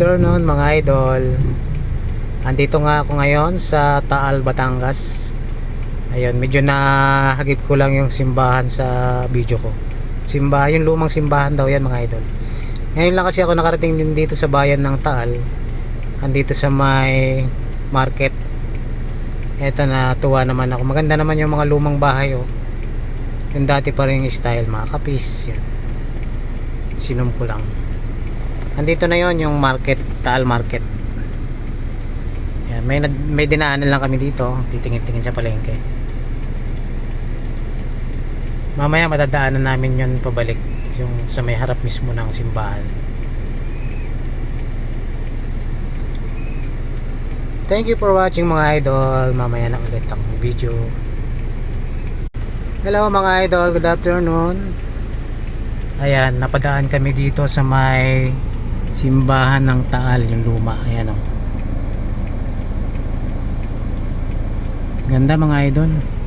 afternoon mga idol Andito nga ako ngayon sa Taal, Batangas. Ayun, medyo nahagip ko lang yung simbahan sa video ko. Simbahan, yung lumang simbahan daw yan mga idol. Ngayon lang kasi ako nakarating din dito sa bayan ng Taal. Andito sa may market. Eto na tuwa naman ako. Maganda naman yung mga lumang bahay oh. Yung dati pa rin style mga kapis yan Sinom ko lang Andito na yon yung market, Taal Market. Yan, may may dinaanan lang kami dito, titingin-tingin sa palengke. Mamaya madadaanan namin yon pabalik yung sa may harap mismo ng simbahan. Thank you for watching mga idol. Mamaya na ulit ang video. Hello mga idol, good afternoon. Ayan, napadaan kami dito sa may simbahan ng Taal, yung luma. Ayan o. Ganda mga idol.